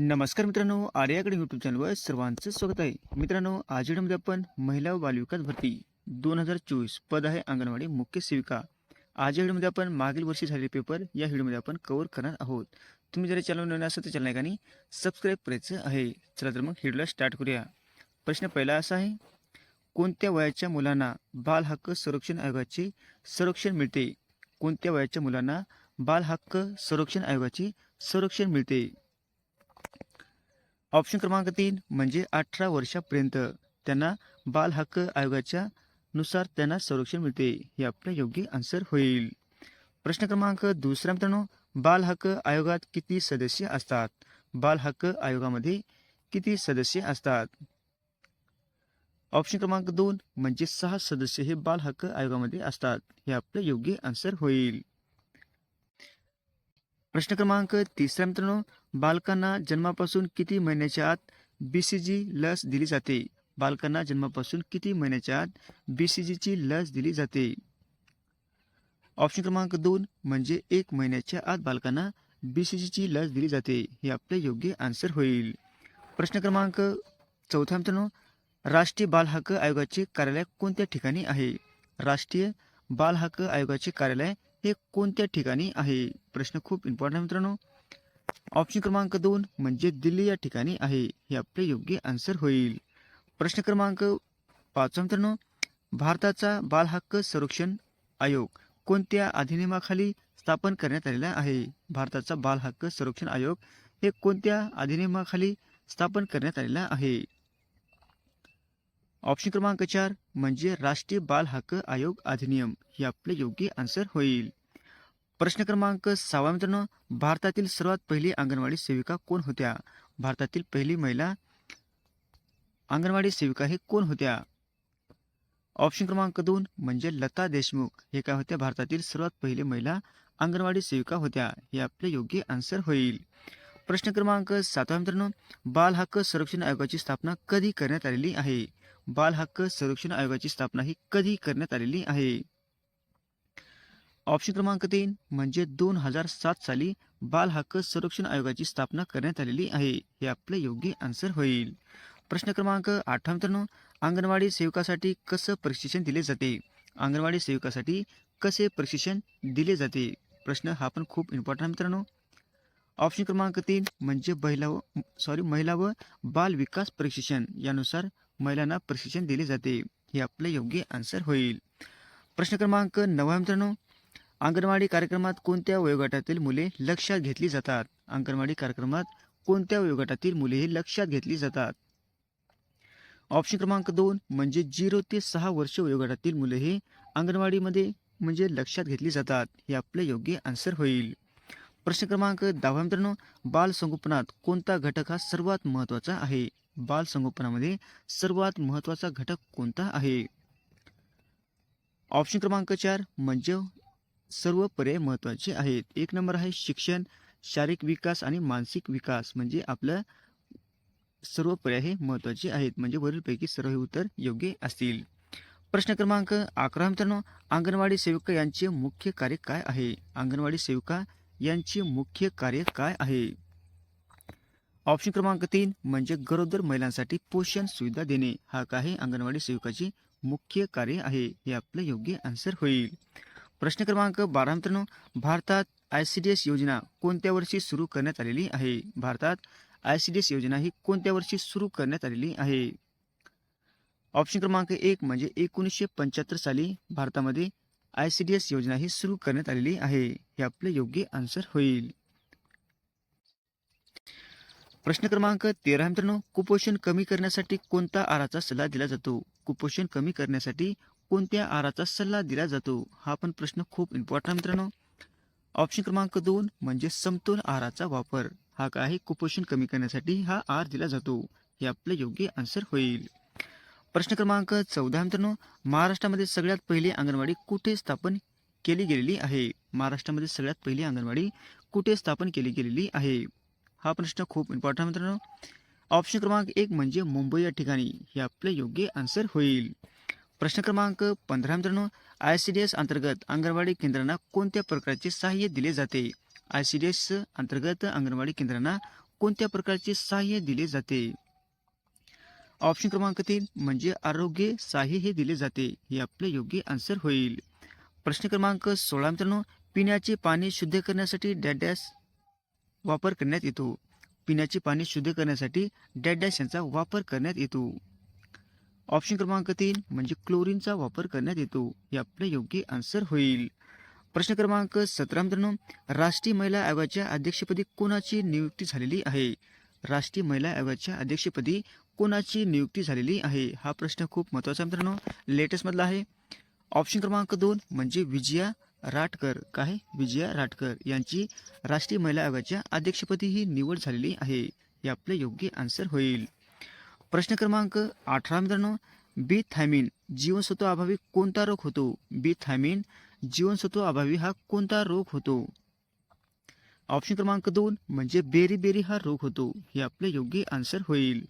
नमस्कार मित्रांनो आर्याकडे यूट्यूब चॅनलवर सर्वांचं स्वागत आहे. मित्रांनो आज व्हिडिओमध्ये आपण महिला व बालविकास भरती दोन हजार चोवीस पद आहे अंगणवाडी मुख्य सेविका. आज या व्हिडिओमध्ये आपण मागील वर्षी झालेले पेपर या व्हिडिओमध्ये आपण कव्हर करणार आहोत. तुम्ही जर चॅनल नवीन असेल तर चॅनल एकाने सबस्क्राईब करायचं आहे. चला तर मग व्हिडिओला स्टार्ट करूया. प्रश्न पहिला असा आहे कोणत्या वयाच्या मुलांना बाल हक्क संरक्षण आयोगाचे संरक्षण मिळते? कोणत्या वयाच्या मुलांना बाल हक्क संरक्षण आयोगाचे संरक्षण मिळते? ऑप्शन क्रमांक तीन म्हणजे अठरा वर्षापर्यंत त्यांना बाल हक्क आयोगाच्या नुसार त्यांना संरक्षण मिळते हे आपलं योग्य आन्सर होईल. प्रश्न क्रमांक दुसरा मित्रांनो बाल हक्क आयोगात किती सदस्य असतात? बाल हक्क आयोगामध्ये किती सदस्य असतात? ऑप्शन क्रमांक दोन म्हणजे सहा सदस्य हे बाल हक्क आयोगामध्ये असतात हे आपलं योग्य आन्सर होईल. प्रश्न क्रमांक तिसरा मित्रांनो बालकांना जन्मापासून किती महिन्याच्या आत बी सी जी लस दिली जाते? बालकांना जन्मापासून किती महिन्याच्या आत बी सी जीची लस दिली जाते? ऑप्शन क्रमांक दोन म्हणजे एक महिन्याच्या आत बालकांना बी सी जीची लस दिली जाते. हे आपले योग्य आन्सर होईल. प्रश्न क्रमांक चौथा मित्रांनो राष्ट्रीय बाल हक्क आयोगाचे कार्यालय कोणत्या ठिकाणी आहे? राष्ट्रीय बाल हक्क आयोगाचे कार्यालय हे कोणत्या ठिकाणी आहे? प्रश्न खूप इम्पॉर्टंट मित्रांनो. ऑप्शन क्रमांक दोन म्हणजे दिल्ली या ठिकाणी आहे. हे आपले योग्य आन्सर होईल. प्रश्न क्रमांक पाचवा मित्रांनो भारताचा बालहक्क संरक्षण आयोग कोणत्या अधिनियमाखाली स्थापन करण्यात आलेला आहे? भारताचा बालहक्क संरक्षण आयोग हे कोणत्या अधिनियमाखाली स्थापन करण्यात आलेला आहे? ऑप्शन क्रमांक चार म्हणजे राष्ट्रीय बाल हक्क आयोग अधिनियम. हे आपले योग्य आन्सर होईल. प्रश्न क्रमांक सहावा मित्रांनो भारतातील सर्वात पहिली अंगणवाडी सेविका कोण होत्या? भारतातील पहिली महिला अंगणवाडी सेविका हे कोण होत्या? ऑप्शन क्रमांक दोन म्हणजे लता देशमुख. हे काय होत्या? भारतातील सर्वात पहिली महिला अंगणवाडी सेविका होत्या. हे आपले योग्य आन्सर होईल. प्रश्न क्रमांक सातवा मित्रांनो बाल हक्क संरक्षण आयोगाची स्थापना कधी करण्यात आलेली आहे? बाल हक्क संरक्षण आयोगाची स्थापना ही कधी करण्यात आलेली आहे. ऑप्शन क्रमांक तीन म्हणजे दोन हजार सात साली बाल हक्क संरक्षण आयोगाची स्थापना करण्यात आलेली आहे. हे आपले योग्य आन्सर होईल. प्रश्न क्रमांक आठवा मित्रांनो अंगणवाडी सेवकासाठी कसं प्रशिक्षण दिले जाते? अंगणवाडी सेवकासाठी कसे प्रशिक्षण दिले जाते? प्रश्न हा पण खूप इम्पॉर्टंट मित्रांनो. ऑप्शन क्रमांक तीन म्हणजे महिला व सॉरी महिला व बाल विकास प्रशिक्षण यानुसार महिलांना प्रशिक्षण दिले जाते. हे आपले योग्य आन्सर होईल. प्रश्न क्रमांक नवा मित्रांनो अंगणवाडी कार्यक्रमात कोणत्या वयोगटातील मुले लक्षात घेतली जातात? अंगणवाडी कार्यक्रमात कोणत्या वयोगटातील मुले हे लक्षात घेतली जातात? ऑप्शन क्रमांक दोन म्हणजे झिरो ते सहा वर्ष वयोगटातील मुले हे अंगणवाडीमध्ये म्हणजे लक्षात घेतली जातात. हे आपलं योग्य आन्सर होईल. प्रश्न क्रमांक दहावा मित्रांनो बाल संगोपनात कोणता घटक हा सर्वात महत्त्वाचा आहे? बाल संगोपनामध्ये सर्वात महत्त्वाचा घटक कोणता आहे? ऑप्शन क्रमांक चार म्हणजे सर्व पर्याय महत्त्वाचे आहेत. एक नंबर आहे शिक्षण शारीरिक विकास आणि मानसिक विकास. म्हणजे आपलं सर्व पर्याय हे महत्त्वाचे आहेत. म्हणजे वरीलपैकी सर्व हे उत्तर योग्य असतील. प्रश्न क्रमांक अकरा मित्रांनो अंगणवाडी सेविका यांचे मुख्य कार्य काय आहे? अंगणवाडी सेविका यांचे मुख्य कार्य काय आहे? ऑप्शन क्रमांक तीन म्हणजे गरोदर महिलांसाठी पोषण सुविधा देणे. हा काय अंगणवाडी सेविकाचे मुख्य कार्य आहे. हे आपलं योग्य आन्सर होईल. प्रश्न क्रमांक बारा मित्रांनो भारतात आय सी डी एस योजना कोणत्या वर्षी सुरू करण्यात आलेली आहे? भारतात आय सी डी एस योजना ही कोणत्या वर्षी सुरू करण्यात आलेली आहे? ऑप्शन क्रमांक एक म्हणजे एकोणीसशे पंच्याहत्तर साली भारतामध्ये आय सी डी एस योजना ही सुरू करण्यात आलेली आहे. हे आपले योग्य आन्सर होईल. प्रश्न क्रमांक तेरा. मित्रांनो कुपोषण कमी करण्यासाठी कोणता आहाराचा सल्ला दिला जातो? कुपोषण कमी करण्यासाठी कोणत्या आराचा सल्ला दिला जातो? हा पण प्रश्न खूप इम्पॉर्टंट मित्रांनो. ऑप्शन क्रमांक दोन म्हणजे समतोल आहाराचा वापर. हा काय? आहे कुपोषण कमी करण्यासाठी हा आहार दिला जातो. हे आपले योग्य आन्सर होईल. प्रश्न क्रमांक चौदा मित्रांनो. महाराष्ट्रामध्ये सगळ्यात पहिली अंगणवाडी कुठे स्थापन केली गेलेली आहे? महाराष्ट्रामध्ये सगळ्यात पहिली अंगणवाडी कुठे स्थापन केली गेलेली आहे? हा प्रश्न खूप इम्पॉर्टंट मित्रांनो. ऑप्शन क्रमांक एक म्हणजे मुंबई या ठिकाणी. हे आपले योग्य आन्सर होईल. प्रश्न क्रमांक पंधरा मित्रांनो. आय सी डी एस अंतर्गत अंगणवाडी केंद्रांना कोणत्या प्रकारचे सहाय्य दिले जाते? आय सी डी एस अंतर्गत अंगणवाडी केंद्रांना कोणत्या प्रकारचे सहाय्य दिले जाते? ऑप्शन क्रमांक तीन म्हणजे आरोग्य सहाय्य हे दिले जाते. हे आपले योग्य आन्सर होईल. प्रश्न क्रमांक सोळा मित्रांनो पिण्याचे पाणी शुद्ध करण्यासाठी डॅडॅस वापर करण्यात येतो. पिण्याचे पाणी शुद्ध करण्यासाठी डॅडॅस यांचा वापर करण्यात येतो. ऑप्शन क्रमांक तीन म्हणजे क्लोरीनचा वापर करण्यात येतो. हे आपले योग्य आन्सर होईल. प्रश्न क्रमांक सतरा मित्रांनो राष्ट्रीय महिला आयोगाच्या अध्यक्षपदी कोणाची नियुक्ती झालेली आहे? राष्ट्रीय महिला आयोगाच्या अध्यक्षपदी कोणाची नियुक्ती झालेली आहे? हा प्रश्न खूप महत्त्वाचा मित्रांनो. लेटेस्टमधला आहे. ऑप्शन क्रमांक दोन म्हणजे विजया राटकर. काय? विजया राटकर यांची राष्ट्रीय महिला आयोगाच्या अध्यक्षपदी ही निवड झालेली आहे. हे आपले योग्य आन्सर होईल. प्रश्न क्रमांक अठरा मित्रांनो. बी थायमिन जीवनसत्व अभावी कोणता रोग होतो? बी थायमिन जीवनसत्व अभावी हा कोणता रोग होतो? ऑप्शन क्रमांक दोन म्हणजे बेरी बेरी हा रोग होतो. हे आपले योग्य आन्सर होईल.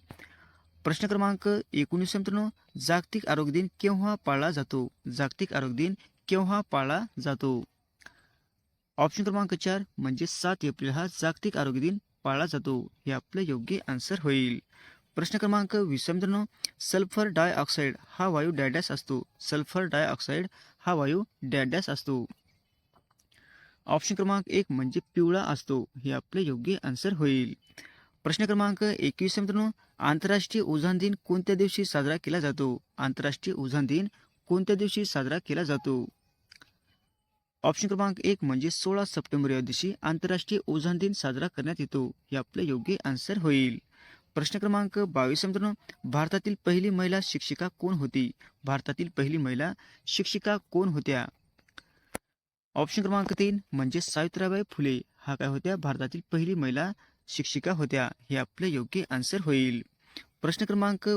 प्रश्न क्रमांक एकोणीस मित्रांनो जागतिक आरोग्य दिन केव्हा पाळला जातो? जागतिक आरोग्य दिन केव्हा पाळला जातो? ऑप्शन क्रमांक चार म्हणजे सात एप्रिल हा जागतिक आरोग्य दिन पाळला जातो. हे आपले योग्य आन्सर होईल. प्रश्न क्रमांक वीस मित्रांनो सल्फर डायऑक्साईड हा वायू डॅडॅस असतो. सल्फर डायऑक्साईड हा वायू डॅडॅस असतो. ऑप्शन क्रमांक एक म्हणजे पिवळा असतो. हे आपले योग्य आन्सर होईल. प्रश्न क्रमांक एकवीस मित्रांनो. आंतरराष्ट्रीय ओझान दिन कोणत्या दिवशी साजरा केला जातो? आंतरराष्ट्रीय ओझान दिन कोणत्या दिवशी साजरा केला जातो? ऑप्शन क्रमांक एक म्हणजे सोळा सप्टेंबर या दिवशी आंतरराष्ट्रीय ओझान दिन साजरा करण्यात येतो. हे आपले योग्य आन्सर होईल. प्रश्न क्रमांक बावीस मित्रांनो. भारतातील पहिली महिला शिक्षिका कोण होती? भारतातील पहिली महिला शिक्षिका कोण होत्या? ऑप्शन क्रमांक तीन म्हणजे सावित्रीबाई फुले. हा काय होत्या? भारतातील पहिली महिला शिक्षिका होत्या हे आपले योग्य आन्सर होईल. प्रश्न क्रमांक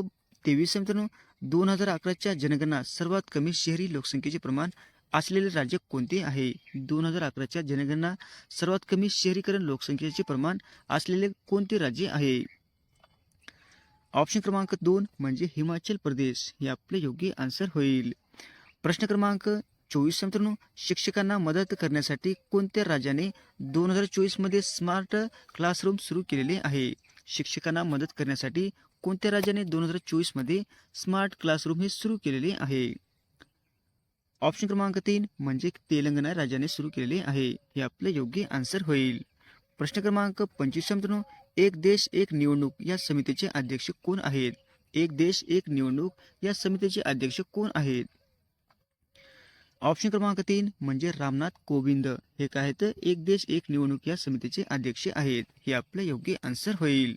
तेवीस मित्रांनो. दोन हजार अकराच्या जनगणना सर्वात कमी शहरी लोकसंख्येचे प्रमाण असलेले राज्य कोणते आहे? दोन हजार अकराच्या जनगणना सर्वात कमी शहरीकरण लोकसंख्येचे प्रमाण असलेले कोणते राज्य आहे? ऑप्शन क्रमांक दोन म्हणजे हिमाचल प्रदेश हे आपले योग्य आन्सर होईल. प्रश्न क्रमांक चोवीस मित्रांनो शिक्षकांना मदत करण्यासाठी कोणत्या राज्याने दोन हजार चोवीसमध्ये स्मार्ट क्लासरूम सुरू केलेले आहे? शिक्षकांना मदत करण्यासाठी कोणत्या राज्याने दोन हजार चोवीसमध्ये स्मार्ट क्लासरूम हे सुरू केलेले आहे? ऑप्शन क्रमांक तीन म्हणजे तेलंगणा राज्याने सुरू केलेले आहे. हे आपले योग्य आन्सर होईल. प्रश्न क्रमांक पंचवीस मित्रांनो एक देश एक निवडणूक या समितीचे अध्यक्ष कोण आहेत? एक देश एक निवडणूक या समितीचे अध्यक्ष कोण आहेत? ऑप्शन क्रमांक तीन म्हणजे रामनाथ कोविंद. हे काय आहेत? एक देश एक निवडणूक या समितीचे अध्यक्ष आहेत. हे आपलं योग्य आन्सर होईल.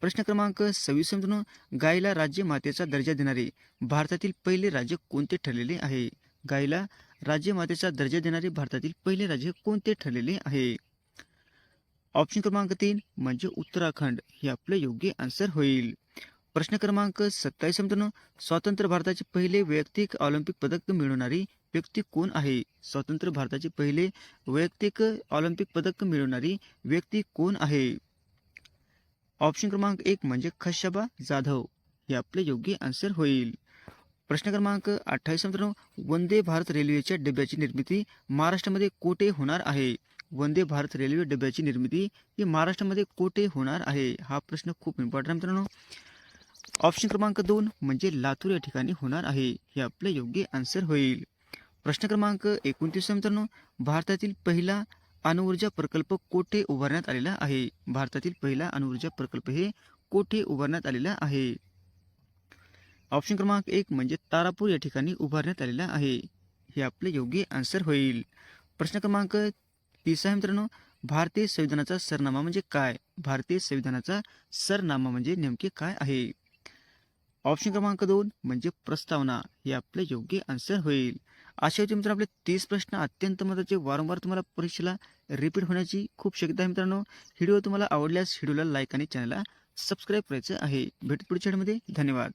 प्रश्न क्रमांक सव्वीस समजून गायला राज्य मातेचा दर्जा देणारे भारतातील पहिले राज्य कोणते ठरलेले आहे? गायला राज्य मातेचा दर्जा देणारे भारतातील पहिले राज्य कोणते ठरलेले आहे? ऑप्शन क्रमांक तीन म्हणजे उत्तराखंड. हे आपलं योग्य आन्सर होईल. प्रश्न क्रमांक सत्तावीस मित्रांनो स्वतंत्र भारताचे पहिले वैयक्तिक ऑलिम्पिक पदक मिळवणारी व्यक्ती कोण आहे? स्वतंत्र भारताचे पहिले वैयक्तिक ऑलिम्पिक पदक मिळवणारी व्यक्ती कोण आहे? ऑप्शन क्रमांक एक म्हणजे खशाबा जाधव. हे आपले योग्य आन्सर होईल. प्रश्न क्रमांक अठ्ठावीस मित्रांनो वंदे भारत रेल्वेच्या डब्याची निर्मिती महाराष्ट्रामध्ये कोठे होणार आहे? वंदे भारत रेल्वे डब्याची निर्मिती ही महाराष्ट्रामध्ये कोठे होणार आहे? हा प्रश्न खूप इम्पॉर्टंट आहे मित्रांनो. ऑप्शन क्रमांक दोन म्हणजे लातूर या ठिकाणी होणार आहे. हे आपले योग्य आन्सर होईल. प्रश्न क्रमांक एकोणतीस मित्रांनो भारतातील पहिला अणुऊर्जा प्रकल्प कोठे उभारण्यात आलेला आहे? भारतातील पहिला अणुऊर्जा प्रकल्प हे कोठे उभारण्यात आलेला आहे? ऑप्शन क्रमांक एक म्हणजे तारापूर या ठिकाणी उभारण्यात आलेला आहे. हे आपले योग्य आन्सर होईल. प्रश्न क्रमांक तीस आहे मित्रांनो भारतीय संविधानाचा सरनामा म्हणजे काय? भारतीय संविधानाचा सरनामा म्हणजे नेमके काय आहे? ऑप्शन क्रमांक दोन म्हणजे प्रस्तावना. हे आपले योग्य आन्सर होईल. असे होते मित्रांनो आपले तीस प्रश्न अत्यंत महत्त्वाचे. वारंवार तुम्हाला परीक्षेला रिपीट होण्याची खूप शक्यता आहे मित्रांनो. व्हिडिओ तुम्हाला आवडल्यास व्हिडिओला लाईक आणि चॅनलला सबस्क्राईब करायचं आहे. भेट पुढच्या धन्यवाद.